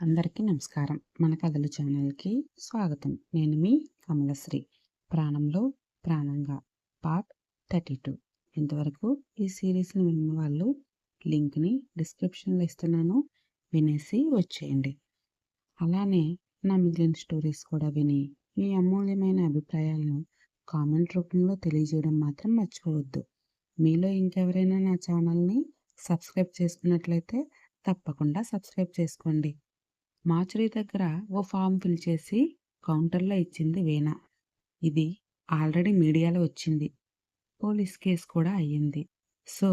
అందరికీ నమస్కారం. మన కథలు ఛానల్కి స్వాగతం. నేను మీ కమలశ్రీ. ప్రాణంలో ప్రాణంగా. Part thirty two. ఇంతవరకు ఈ సిరీస్ని విన్న వాళ్ళు లింక్ని డిస్క్రిప్షన్లో ఇస్తున్నాను. వినేసి వచ్చేయండి. అలానే నా మిగిలిన స్టోరీస్ కూడా విని మీ అమూల్యమైన అభిప్రాయాలను కామెంట్ రూపంలో తెలియజేయడం మాత్రం మర్చిపోవద్దు. మీలో ఇంకెవరైనా నా ఛానల్ని సబ్స్క్రైబ్ చేసుకున్నట్లయితే తప్పకుండా సబ్స్క్రైబ్ చేసుకోండి. మాచురీ దగ్గర ఓ ఫామ్ ఫిల్ చేసి కౌంటర్లో ఇచ్చింది వీణ. ఇది ఆల్రెడీ మీడియాలో వచ్చింది. పోలీస్ కేసు కూడా అయ్యింది. సో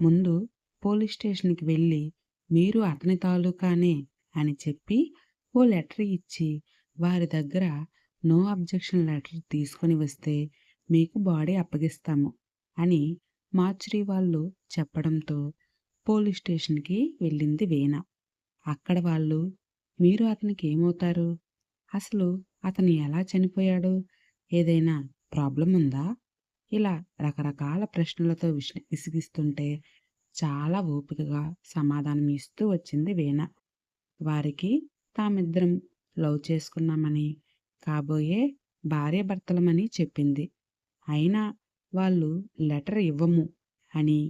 ముందు పోలీస్ స్టేషన్కి వెళ్ళి మీరు అతని తాలూకానే అని చెప్పి ఓ లెటర్ ఇచ్చి వారి దగ్గర నో అబ్జెక్షన్ లెటర్ తీసుకొని వస్తే మీకు బాడీ అప్పగిస్తాము అని మార్చురీ వాళ్ళు చెప్పడంతో పోలీస్ స్టేషన్కి వెళ్ళింది వీణ. అక్కడ వాళ్ళు మీరు అతనికి ఏమవుతారు? అసలు అతను ఎలా చనిపోయాడు? ఏదైనా ప్రాబ్లం ఉందా? ఇలా రకరకాల ప్రశ్నలతో విష విసిగిస్తుంటే చాలా ఓపికగా సమాధానం ఇస్తూ వచ్చింది వీణ. వారికి తామిద్దరం లవ్ చేసుకున్నామని కాబోయే భార్యాభర్తలమని చెప్పింది. అయినా వాళ్ళు లెటర్ ఇవ్వము అని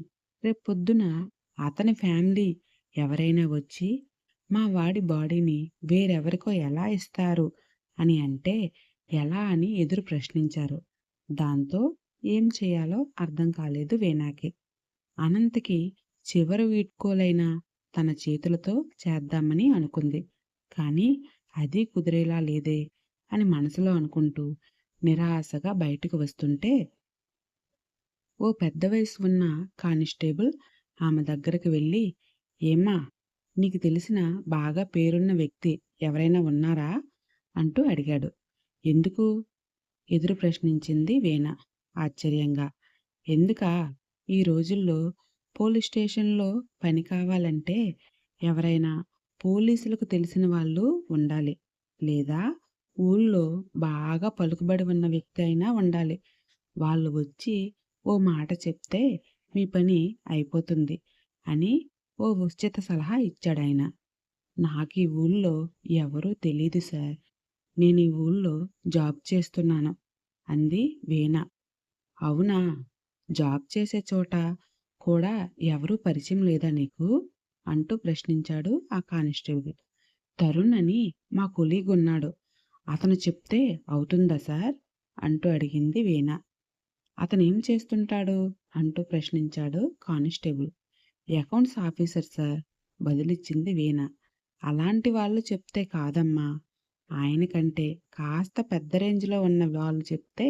రేపొద్దున అతని ఫ్యామిలీ ఎవరైనా వచ్చి మా వాడి బాడీని వేరెవరికో ఎలా ఇస్తారు అని అంటే ఎలా అని ఎదురు ప్రశ్నించారు. దాంతో ఏం చేయాలో అర్థం కాలేదు వేనాకి అనంతకి చివరి వీడ్కోలైనా తన చేతులతో చేద్దామని అనుకుంది. కానీ అది కుదిరేలా లేదే అని మనసులో అనుకుంటూ నిరాశగా బయటకు వస్తుంటే ఓ పెద్ద వయసు ఉన్న కానిస్టేబుల్ ఆమె దగ్గరకు వెళ్ళి ఏమ్మా నీకు తెలిసిన బాగా పేరున్న వ్యక్తి ఎవరైనా ఉన్నారా? అంటూ అడిగాడు. ఎందుకు? ఎదురు ప్రశ్నించింది వీణ ఆశ్చర్యంగా. ఎందుకా? ఈ రోజుల్లో పోలీస్ స్టేషన్లో పని కావాలంటే ఎవరైనా పోలీసులకు తెలిసిన వాళ్ళు ఉండాలి. లేదా ఊళ్ళో బాగా పలుకుబడి ఉన్న వ్యక్తి అయినా ఉండాలి. వాళ్ళు వచ్చి ఓ మాట చెప్తే మీ పని అయిపోతుంది అని ఓ ఉచిత సలహా ఇచ్చాడాయన. నాకు ఈ ఊళ్ళో ఎవరూ తెలీదు సార్. నేను ఈ ఊళ్ళో జాబ్ చేస్తున్నాను అంది వీణ. అవునా? జాబ్ చేసే చోట కూడా ఎవరూ పరిచయం లేదా నీకు? అంటూ ప్రశ్నించాడు ఆ కానిస్టేబుల్. తరుణ్ అని మా కొలీగ్ ఉన్నాడు. అతను చెప్తే అవుతుందా సార్? అంటూ అడిగింది వీణ. అతనేం చేస్తుంటాడు? అంటూ ప్రశ్నించాడు కానిస్టేబుల్. అకౌంట్స్ ఆఫీసర్ సార్ బదులిచ్చింది వీణ. అలాంటి వాళ్ళు చెప్తే కాదమ్మా. ఆయనకంటే కాస్త పెద్ద రేంజ్లో ఉన్న వాళ్ళు చెప్తే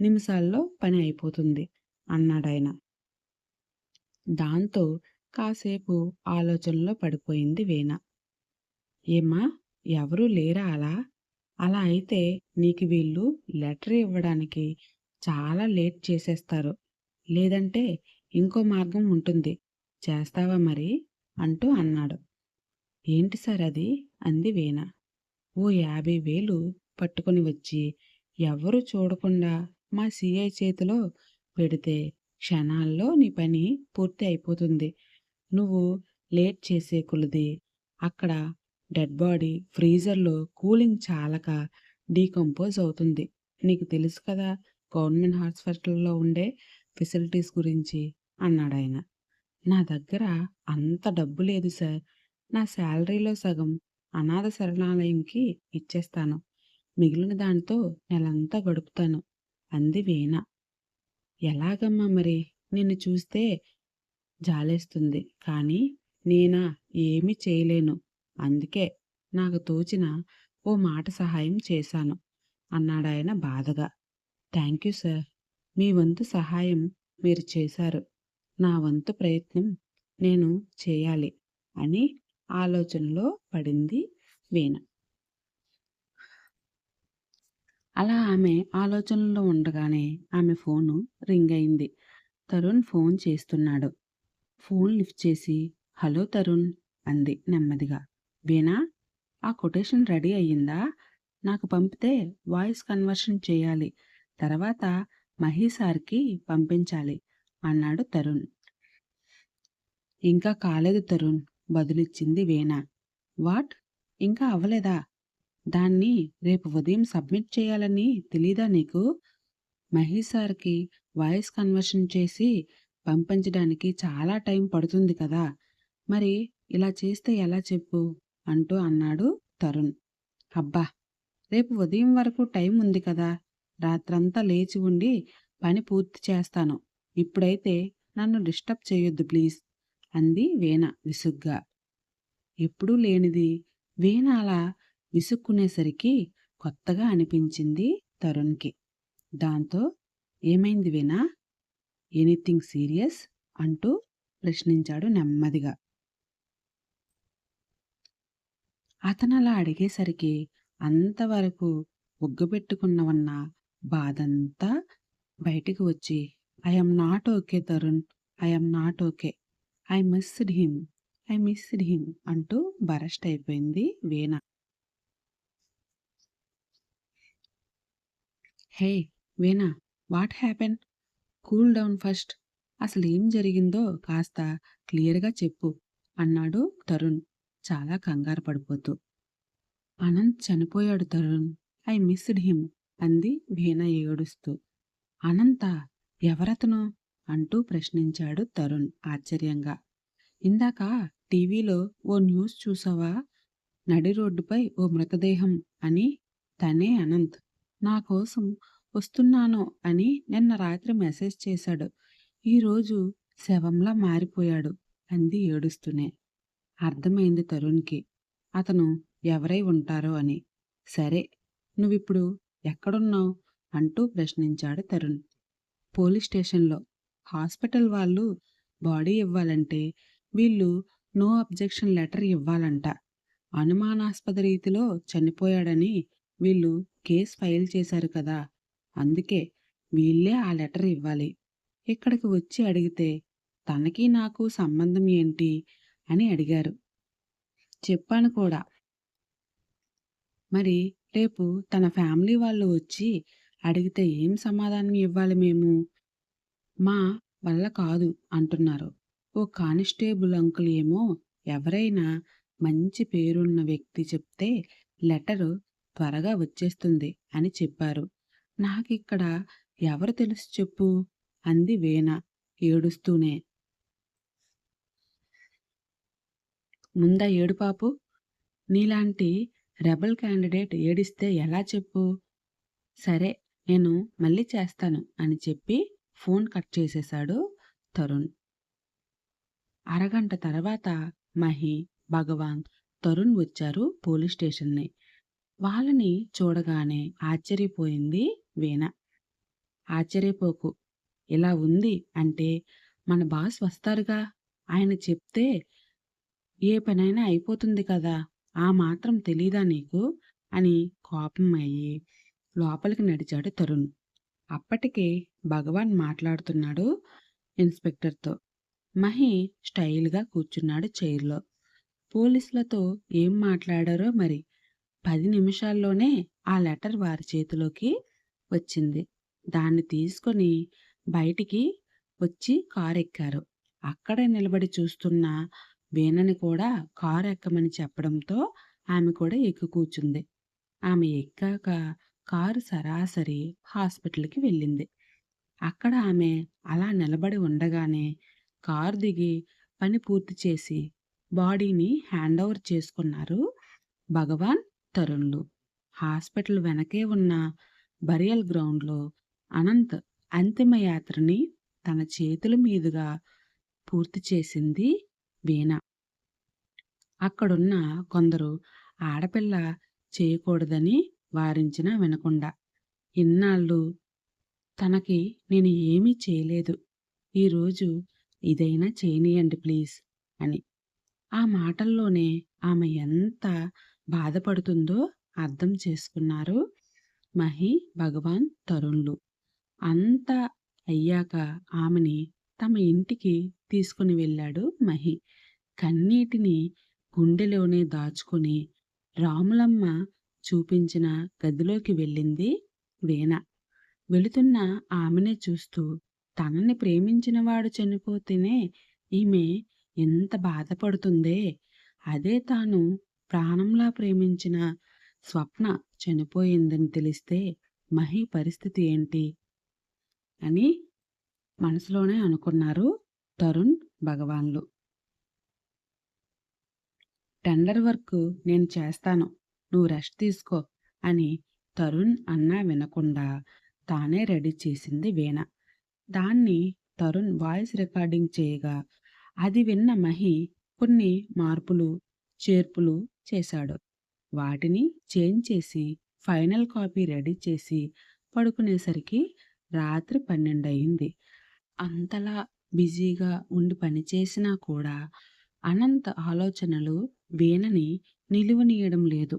నిమిషాల్లో పని అయిపోతుంది అన్నాడాయన. దాంతో కాసేపు ఆలోచనలో పడిపోయింది వీణ. ఏమా ఎవరూ లేరా అలా? అలా అయితే నీకు వీళ్ళు లెటర్ ఇవ్వడానికి చాలా లేట్ చేసేస్తారు. లేదంటే ఇంకో మార్గం ఉంటుంది. చేస్తావా మరి? అంటూ అన్నాడు. ఏంటి సార్ అది? అంది వీణ. ఓ యాభై వేలు పట్టుకొని వచ్చి ఎవరు చూడకుండా మా సిఐ చేతిలో పెడితే క్షణాల్లో నీ పని పూర్తి అయిపోతుంది. నువ్వు లేట్ చేసే కొలది అక్కడ డెడ్ బాడీ ఫ్రీజర్లో కూలింగ్ చాలక డీకంపోజ్ అవుతుంది. నీకు తెలుసు కదా గవర్నమెంట్ హాస్పిటల్లో ఉండే ఫెసిలిటీస్ గురించి అన్నాడు ఆయన నా దగ్గర అంత డబ్బు లేదు సార్. నా శాలరీలో సగం అనాథ శరణాలయంకి ఇచ్చేస్తాను. మిగిలిన దాంతో నెలంతా గడుపుతాను. అంది వీణ. ఎలాగమ్మా మరి? నిన్ను చూస్తే జాలేస్తుంది. కానీ నేనా? ఏమీ చేయలేను. అందుకే నాకు తోచిన ఓ మాట సహాయం చేశాను అన్నాడాయన బాధగా. Thank you sir. మీ వంతు సహాయం మీరు చేశారు. నా వంతు ప్రయత్నం నేను చేయాలి అని ఆలోచనలో పడింది వీణ. అలా ఆమె ఆలోచనలో ఉండగానే ఆమె ఫోను రింగ్ అయింది. తరుణ్ ఫోన్ చేస్తున్నాడు. ఫోన్ లిఫ్ట్ చేసి హలో తరుణ్ అంది నెమ్మదిగా. వీణా ఆ కొటేషన్ రెడీ అయ్యిందా? నాకు పంపితే వాయిస్ కన్వర్షన్ చేయాలి. తర్వాత మహీసార్కి పంపించాలి. అన్నాడు తరుణ్. ఇంకా కాలేదు తరుణ్ బదులిచ్చింది వీణ. వాట్? ఇంకా అవ్వలేదా? దాన్ని రేపు ఉదయం సబ్మిట్ చేయాలని తెలీదా నీకు? మహేష్ సార్కి వాయిస్ కన్వర్షన్ చేసి పంపించడానికి చాలా టైం పడుతుంది కదా. మరి ఇలా చేస్తే ఎలా చెప్పు? అంటూ అన్నాడు తరుణ్. అబ్బా! రేపు ఉదయం వరకు టైం ఉంది కదా. రాత్రంతా లేచి ఉండి పని పూర్తి చేస్తాను. ఇప్పుడైతే నన్ను డిస్టర్బ్ చేయొద్దు ప్లీజ్ అంది వీణ విసుగ్గా. ఎప్పుడూ లేనిది. వీణ అలా విసుక్కునేసరికి కొత్తగా అనిపించింది తరుణ్కి. దాంతో ఏమైంది వీణ? Anything serious? అంటూ ప్రశ్నించాడు నెమ్మదిగా. అతను అలా అడిగేసరికి అంతవరకు ఉగ్గబెట్టుకున్నవన్న బాధంతా బయటికి వచ్చి I'm not okay Tarun I'm not okay I missed him I missed him అంటూ బరస్ట్ అయిపోయింది Veena. Hey Veena what happen cool down first అసలు ఏం జరిగిందో కాస్త క్లియర్గా చెప్పు అన్నాడు తరుణ్ చాలా కంగారు పడిపోతూ. అనంత్ చనిపోయాడు తరుణ్ ఐ మిస్డ్ హిమ్ అంది వీణ ఏడుస్తూ. అనంత ఎవరతను? అంటూ ప్రశ్నించాడు తరుణ్ ఆశ్చర్యంగా. ఇందాక టీవీలో ఓ న్యూస్ చూసావా? నడి రోడ్డుపై ఓ మృతదేహం అని తనే అనంత్. నా కోసం వస్తున్నాను అని నిన్న రాత్రి మెసేజ్ చేశాడు. ఈరోజు శవంలా మారిపోయాడు అంది ఏడుస్తూనే. అర్థమైంది తరుణ్కి. అతను ఎవరై ఉంటారో అని. సరే నువ్విప్పుడు ఎక్కడున్నావు? అంటూ ప్రశ్నించాడు తరుణ్. పోలీస్ స్టేషన్లో. హాస్పిటల్ వాళ్ళు బాడీ ఇవ్వాలంటే వీళ్ళు నో అబ్జెక్షన్ లెటర్ ఇవ్వాలంట. అనుమానాస్పద రీతిలో చనిపోయాడని వీళ్ళు కేసు ఫైల్ చేశారు కదా! అందుకే వీళ్ళే ఆ లెటర్ ఇవ్వాలి. ఇక్కడికి వచ్చి అడిగితే తనకి నాకు సంబంధం ఏంటి అని అడిగారు. చెప్పాను కూడా. మరి రేపు తన ఫ్యామిలీ వాళ్ళు వచ్చి అడిగితే ఏం సమాధానం ఇవ్వాలి మేము? మా వల్ల కాదు అంటున్నారు. ఓ కానిస్టేబుల్ అంకుల్ ఏమో ఎవరైనా మంచి పేరున్న వ్యక్తి చెప్తే లెటరు త్వరగా వచ్చేస్తుంది అని చెప్పారు. నాకిక్కడ ఎవరు తెలుసు చెప్పు? అంది వేణ ఏడుస్తూనే. ముందా ఏడుపాపు నీలాంటి రెబల్ క్యాండిడేట్ ఏడిస్తే ఎలా చెప్పు? సరే నేను మళ్ళీ చేస్తాను అని చెప్పి ఫోన్ కట్ చేసేశాడు తరుణ్. అరగంట తర్వాత మహి భగవాన్ తరుణ్ వచ్చారు పోలీస్ స్టేషన్ని. వాళ్ళని చూడగానే ఆశ్చర్యపోయింది వీణ. ఆశ్చర్యపోకు ఇలా ఉంది అంటే మన బాస్ వస్తారుగా? ఆయన చెప్తే ఏ పనైనా అయిపోతుంది కదా ఆ మాత్రం తెలీదా నీకు? అని కోపం అయ్యి లోపలికి నడిచాడు తరుణ్. అప్పటికే భగవాన్ మాట్లాడుతున్నాడు ఇన్స్పెక్టర్తో. మహి స్టైల్గా కూర్చున్నాడు చైర్లో. పోలీసులతో ఏం మాట్లాడారో మరి? పది నిమిషాల్లోనే ఆ లెటర్ వారి చేతిలోకి వచ్చింది. దాన్ని తీసుకొని బయటికి వచ్చి కారు ఎక్కారు అక్కడే నిలబడి చూస్తున్న వీణని కూడా కారు ఎక్కమని చెప్పడంతో ఆమె కూడా ఎక్కి కూర్చుంది. ఆమె ఎక్కాక కారు సరాసరి హాస్పిటల్కి వెళ్ళింది. అక్కడ ఆమె అలా నిలబడి ఉండగానే కారు దిగి పని పూర్తి చేసి బాడీని హ్యాండ్ ఓవర్ చేసుకున్నారు భగవాన్ తరుణ్లు. హాస్పిటల్ వెనకే ఉన్న బరియల్ గ్రౌండ్లో అనంత్ అంతిమయాత్రని తన చేతుల మీదుగా పూర్తి చేసింది వీణ. అక్కడున్న కొందరు ఆడపిల్ల చేయకూడదని వారించినా వినకుండా. ఇన్నాళ్ళు తనకి నేను ఏమీ చేయలేదు. ఈరోజు ఇదైనా చేయనియండి ప్లీజ్ అని. ఆ మాటల్లోనే ఆమె ఎంత బాధపడుతుందో అర్థం చేసుకున్నారు మహి భగవాన్ తరుణ్లు. అంతా అయ్యాక ఆమెని తమ ఇంటికి తీసుకుని వెళ్ళాడు మహి. కన్నీటిని గుండెలోనే దాచుకొని రాములమ్మ చూపించిన గదిలోకి వెళ్ళింది వీణ. వెళుతున్న ఆమెనే చూస్తూ తనని ప్రేమించినవాడు చనిపోతేనే ఈమె ఎంత బాధపడుతుందే. అదే తాను ప్రాణంలా ప్రేమించిన స్వప్న చనిపోయిందని తెలిస్తే మహి పరిస్థితి ఏంటి? అని మనసులోనే అనుకున్నారు తరుణ్ భగవాన్లు. టెండర్ వర్క్ నేను చేస్తాను. నువ్వు రెస్ట్ తీసుకో అని తరుణ్ అన్నా వినకుండా తానే రెడీ చేసింది వీణ. దాన్ని తరుణ్ వాయిస్ రికార్డింగ్ చేయగా అది విన్న మహి కొన్ని మార్పులు చేర్పులు చేశాడు. వాటిని చేంజ్ చేసి ఫైనల్ కాపీ రెడీ చేసి పడుకునేసరికి రాత్రి పన్నెండు అయింది అంతలా బిజీగా ఉండి పనిచేసినా కూడా అనంత ఆలోచనలు వీణని నిలువనీయడం లేదు.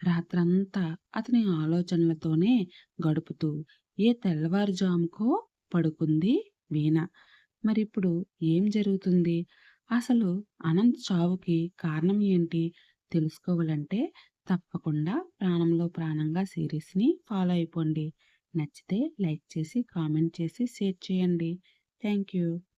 రాత్రంతా అతని ఆలోచనలతోనే గడుపుతూ ఏ తెల్లవారుజాముకో పడుకుంది వీణ. మరిప్పుడు ఏం జరుగుతుంది? అసలు అనంత్ చావుకి కారణం ఏంటి? తెలుసుకోవాలంటే తప్పకుండా ప్రాణంలో ప్రాణంగా సిరీస్ని ఫాలో అయిపోండి. నచ్చితే లైక్ చేసి కామెంట్ చేసి షేర్ చేయండి. Thank you.